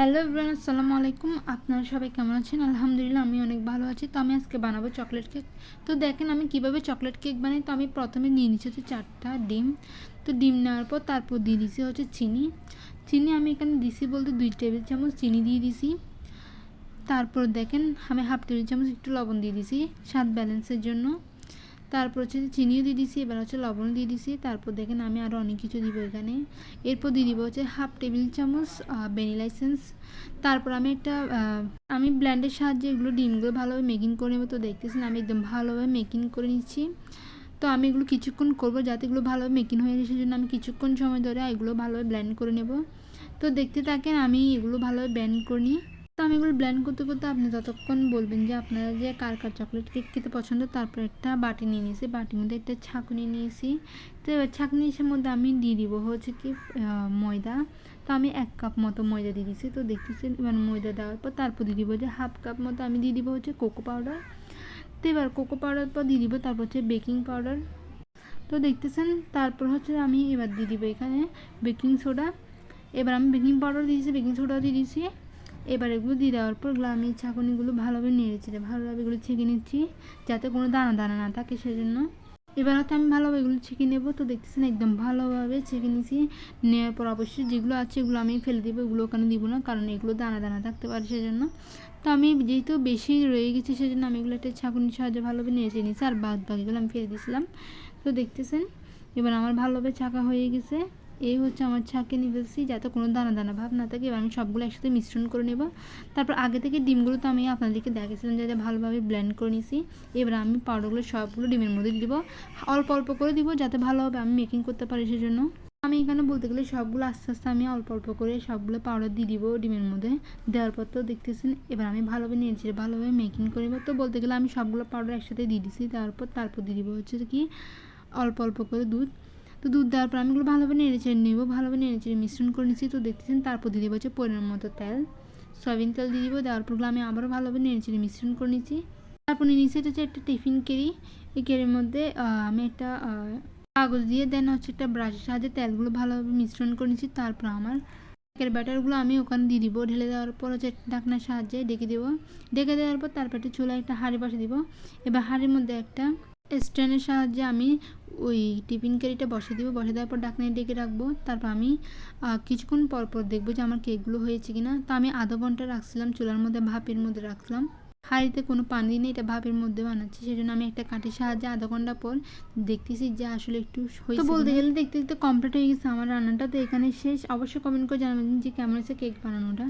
Hello everyone, আসসালামু আলাইকুম। আপনারা সবাই কেমন আছেন? আলহামদুলিল্লাহ, আমি অনেক ভালো আছি। তো আমি আজকে বানাবো চকলেট কেক তো দেখেন আমি কীভাবে চকলেট কেক বানাই। তো আমি প্রথমে নিয়ে নিচ্ছি হচ্ছে চারটা ডিম। তো ডিম নেওয়ার পর তারপর দিয়ে দিছি হচ্ছে চিনি। চিনি আমি এখানে দিছি বলতে দুই টেবিল চামচ চিনি দিয়ে দিছি। তারপর দেখেন আমি হাফ টেবিল চামচ একটু লবণ দিয়ে দিছি। স্বাদ ব্যালেন্সের জন্য। তারপর হচ্ছে চিনিও দিয়ে দিছি, এবার হচ্ছে লবণ দিয়ে দিছি। তারপর দেখেন আমি আরও অনেক কিছু দিব এখানে। এরপর দিয়ে দিব হচ্ছে হাফ টেবিল চামচ ভ্যানিলা এসেন্স। তারপর আমি একটা আমি ব্ল্যান্ডের সাহায্যে এগুলো ডিমগুলো ভালোভাবে মেকিং করে নেব। তো দেখতেছেন আমি একদম ভালোভাবে মেকিং করে নিচ্ছি। তো আমি এগুলো কিছুক্ষণ করব যাতে এগুলো ভালোভাবে মেকিং হয়ে যায়। সেজন্য আমি কিছুক্ষণ সময় ধরে এগুলো ভালোভাবে ব্ল্যান্ড করে নেব। তো দেখতে থাকেন আমি এগুলো ভালোভাবে ব্ল্যান্ড করে। নিই তো আমি এগুলো ব্ল্যান্ড করতে করতে আপনি ততক্ষণ বলবেন যে আপনারা যে কার কার চকলেট কেক খেতে পছন্দ, তারপর একটা বাটি নিয়ে নিয়েছি। বাটির মধ্যে একটা ছাঁকনি নিয়েছি। তো এবার ছাঁকনির মধ্যে আমি দিয়ে দিব হচ্ছে কি ময়দা। তো আমি এক কাপ মতো ময়দা দিয়ে দিয়েছি। তো দেখতেছেন, এবার ময়দা দেওয়ার পর তারপর দিয়ে দিব যে হাফ কাপ মতো আমি দিয়ে দিব হচ্ছে কোকো পাউডার তো এবার কোকো পাউডার পর দিয়ে দিব, তারপর হচ্ছে বেকিং পাউডার তো দেখতেছেন, তারপর হচ্ছে আমি এবার দিয়ে দিব এখানে বেকিং সোডা এবার আমি বেকিং পাউডার দিয়েছি বেকিং সোডা দিয়ে দিয়েছি। এবার এগুলো দিয়ে দেওয়ার পর আমি ছাঁকুনিগুলো ভালোভাবে নেড়ে চেড়ে ভালোভাবে এগুলো ছেঁকে নিচ্ছি, যাতে কোনো দানা দানা না থাকে সেজন্য। এবার হয়তো আমি ভালোভাবে এগুলো ছেঁকে নেব। তো দেখতেছেন একদম ভালোভাবে ছেঁকে নিয়েছি নেওয়ার পর অবশ্যই যেগুলো আছে এগুলো আমি ফেলে দেবো, এগুলো ওখানে দিব না, কারণ এগুলো দানা দানা থাকতে পারে সেজন্য। তো আমি যেহেতু বেশি রয়ে গেছি সেজন্য আমি এগুলো একটা ছাঁকুনির সাহায্যে ভালোভাবে নেড়ে নিয়েছি আর বাদ বাকিগুলো আমি ফেলে দিয়েছিলাম তো দেখতেছেন, এবার আমার ভালোভাবে ছাঁকা হয়ে গেছে। এই হচ্ছে আমার ছাঁকে নিয়েছি যাতে কোনো দানা দানা ভাব না থাকে এবার আমি সবগুলো একসাথে মিশ্রণ করে নেব। তারপর আগে থেকে ডিমগুলো তো আমি আপনাদেরকে দেখেছিলাম যাতে ভালোভাবে ব্লেন্ড করে নিয়েছি এবার আমি পাউডারগুলো সবগুলো ডিমের মধ্যে দিব। অল্প অল্প করে দিব যাতে ভালোভাবে আমি মেকিং করতে পারি সেজন্য। আমি এখানে বলতে গেলে সবগুলো আস্তে আস্তে আমি অল্প অল্প করে সবগুলো পাউডার দিয়ে দিব ডিমের মধ্যে। দেওয়ার পর তো দেখতেছেন, এবার আমি ভালোভাবে নিয়েছি ভালোভাবে মেকিং করে তো বলতে গেলে আমি সবগুলো পাউডার একসাথে দিয়ে দিছি তারপর তারপর দিয়ে দিব হচ্ছে কি, অল্প অল্প করে দুধ। তো দুধ দেওয়ার পর আমি এগুলো ভালোভাবে নেড়ে নেব, ভালোভাবে নেড়ে মিশ্রণ করে নিচ্ছি। তো দেখতেছেন, তারপর দিয়ে দেবো হচ্ছে পরিমাণ মতো তেল। সয়াবিন তেল দিয়ে দিব, দেওয়ার পরগুলো আমি আবারও ভালোভাবে নেড়ে মিশ্রণ করে নিচ্ছি। তারপর নিচ্ছি হচ্ছে একটা টিফিন কেরি। এই কেরির মধ্যে আমি একটা কাগজ দিয়ে দেন হচ্ছে একটা ব্রাশের সাহায্যে তেলগুলো ভালোভাবে মিশ্রণ করে নিচ্ছি। তারপর আমার কেকের ব্যাটারগুলো আমি ওখানে দিয়ে দিব। ঢেলে দেওয়ার পর হচ্ছে ঢাকনার সাহায্যে ডেকে দেবো। ডেকে দেওয়ার পর তারপর একটা চুলায় একটা হাঁড়ি বসে দিব। এবার হাঁড়ির মধ্যে একটা স্ট্যান্ডের সাহায্যে আমি ওই টিফিন ক্যারিটা বসে দিব বসে দেওয়ার পর ডাকনায় ডেকে রাখব। তারপর আমি কিছুক্ষণ পর পর দেখব যে আমার কেকগুলো হয়েছে কিনা। তো আমি আধা ঘণ্টা রাখছিলাম চুলার মধ্যে ভাপের মধ্যে রাখলাম হাঁড়িতে কোনো পানি নেই এটা ভাপের মধ্যে বানাচ্ছি সেই জন্য আমি একটা কাঠের সাহায্যে আধা ঘণ্টা পর দেখতেছি যে আসলে একটু তো বলতে গেলে দেখতে দেখতে কমপ্লিট হয়ে গেছে আমার রান্নাটা তো এখানে শেষ। অবশ্যই কমেন্ট করে জানাবেন যে কেমন হয়েছে কেক বানানোটা।